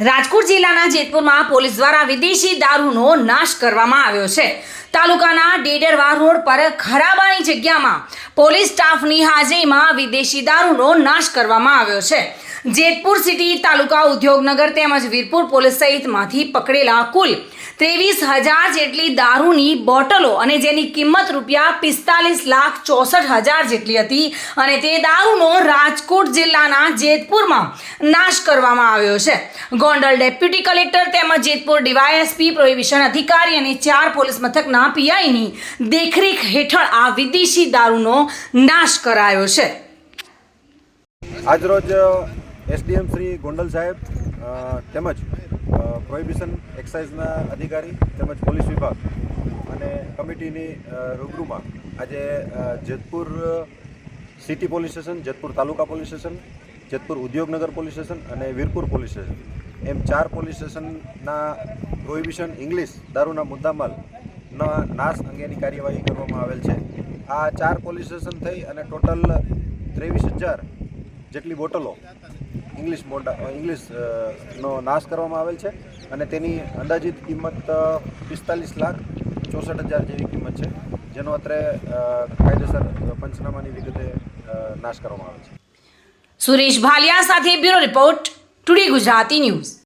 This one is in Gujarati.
રાજકોટ જિલ્લાના જેતપુરમાં પોલીસ દ્વારા વિદેશી દારૂનો નાશ કરવામાં આવ્યો છે. તાલુકાના ડેડરવા રોડ પર ખરાબાની જગ્યામાં પોલીસ સ્ટાફની હાજરીમાં વિદેશી દારૂનો નાશ કરવામાં આવ્યો છે. જેતપુર સિટી તાલુકા ઉદ્યોગનગર તેમજ વીરપુર પોલીસ સહિતમાંથી પકડેલા કુલ ત્રેવીસ હજાર જેટલી દારૂની બોટલો અને જેની કિંમત રૂપિયા પિસ્તાલીસ લાખ ચોસઠ હજાર જેટલી હતી અને તે દારૂનો રાજકોટ જિલ્લાના જેતપુરમાં નાશ કરવામાં આવ્યો છે. ગોંડલ ડેપ્યુટી કલેક્ટર તેમજ જેતપુર ડીવાયએસપી, પ્રોહિબિશન અધિકારી અને ચાર પોલીસ મથકના પીઆઈની દેખરેખ હેઠળ આ વિદેશી દારૂનો નાશ કરાયો છે. આજરોજ એસડીએમ શ્રી ગોંડલ સાહેબ તેમજ પ્રોહિબિશન એક્સાઇઝના અધિકારી તેમજ પોલીસ વિભાગ અને કમિટીની રૂબરૂમાં આજે Jetpur city police station, Jetpur taluka police station, Jetpur Udyognagar police station અને વીરપુર પોલીસ સ્ટેશન એમ ચાર પોલીસ સ્ટેશનના પ્રોહિબિશન ઇંગ્લિશ દારૂના મુદ્દામાલના નાશ અંગેની કાર્યવાહી કરવામાં આવેલ છે. આ ચાર પોલીસ સ્ટેશન થઈ અને ટોટલ ત્રેવીસ હજાર જેટલી બોટલો ઇંગ્લિશ મોટા ઇંગ્લિશ નો નાશ કરવામાં આવેલ છે અને તેની અંદાજિત કિંમત પિસ્તાલીસ લાખ ચોસઠ હજાર જેવી કિંમત છે જેનો અત્રે અ, કાયદેસર પંચનામાની વિગતે નાશ કરવામાં આવે છે. સુરેશ ભાલિયા સાથે bureau report today Gujarati news.